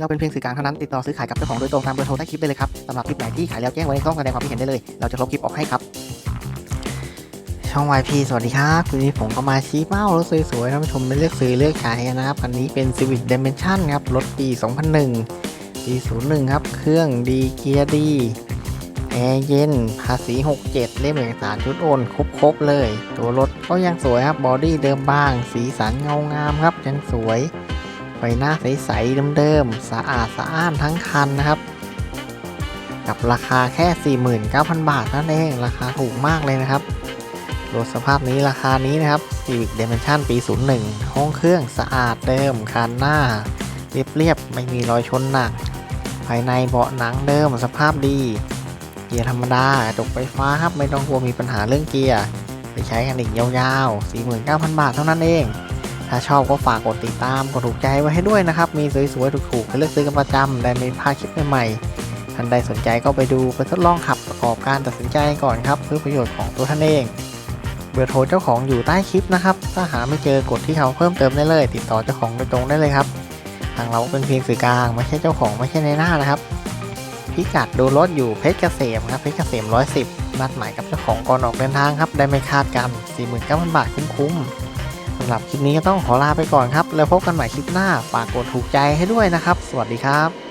เราเป็นเพียงสื่อกลางเท่านั้นติดต่อซื้อขายกับเจ้าของโดยตรงตามเบอร์โทรใต้คลิปได้เลยครับสำหรับคลิปไหนที่ขายแล้วแจ้งไว้ในช่องแสดงความคิดเห็นได้เลย เราจะลบคลิปออกให้ครับ ช่อง YP สวัสดีครับวันนี้ผมก็มาชี้เป้ารถสวยๆท่านผู้ชมไปเลือกซื้อเลือกขายนนะครับคันนี้เป็น Civic Dimension ครับรถปี 2001 ปี 01 ครับ เครื่องดีเกียร์ดีแอร์เย็น ภาษี 67 เล่มเอกสารชุดโอนครบๆเลย ตัวรถก็ยังสวยครับ บอดี้เดิมบ้าง สีสันเงางามครับ ยังสวย ไฟหน้าใสๆเดิมๆสะอาดสะอ้านทั้งคันนะครับ กับราคาแค่ 49,000 บาทนั่นเองราคาถูกมากเลยนะครับรถสภาพนี้ราคานี้นะครับ Civic Dimension ปี 01 ห้องเครื่องสะอาดเดิมคันหน้า เรียบๆ ไม่มีรอยชนหนัก ภายในเบาะหนังเดิมสภาพดี เกียร์ธรรมดากระจกไฟฟ้าครับ ไม่ต้องกลัวมีปัญหาเรื่องเกียร์ ไปใช้กันอีกยาวๆ 49,000 บาทเท่านั้นเอง ถ้าชอบก็ฝากกดติดตามกดถูกใจไว้ให้ด้วยนะครับ มีสวยๆถูกๆให้เลือกซื้อกันประจำได้ม่พาดคลิปใหม่ๆท่านใดสนใจก็ไปดูไปทดลองขับประกอบการตัดสินใจก่อนครับเพื่อประโยชน์ของตัวท่านเองเบอร์โทรเจ้าของอยู่ใต้คลิปนะครับ ถ้าหาไม่เจอกดที่เขาเพิ่มเติมได้เลย ติดต่อเจ้าของโดยตรงได้เลยครับ ทางเราเป็นเพียงสื่อกลางไม่ใช่เจ้าของไม่ใช่ในหน้านะครับพิกัดดูรถอยู่เพชรเกษมครับเพชรเกษม 110 นัดหมายกับเจ้าของก่อนออกเดินทางครับ ได้ไม่คาดกัน 49,000 บาทคุ้มๆ สำหรับคลิปนี้ก็ต้องขอลาไปก่อนครับ แล้วพบกันใหม่คลิปหน้าฝากกดถูกใจให้ด้วยนะครับ สวัสดีครับ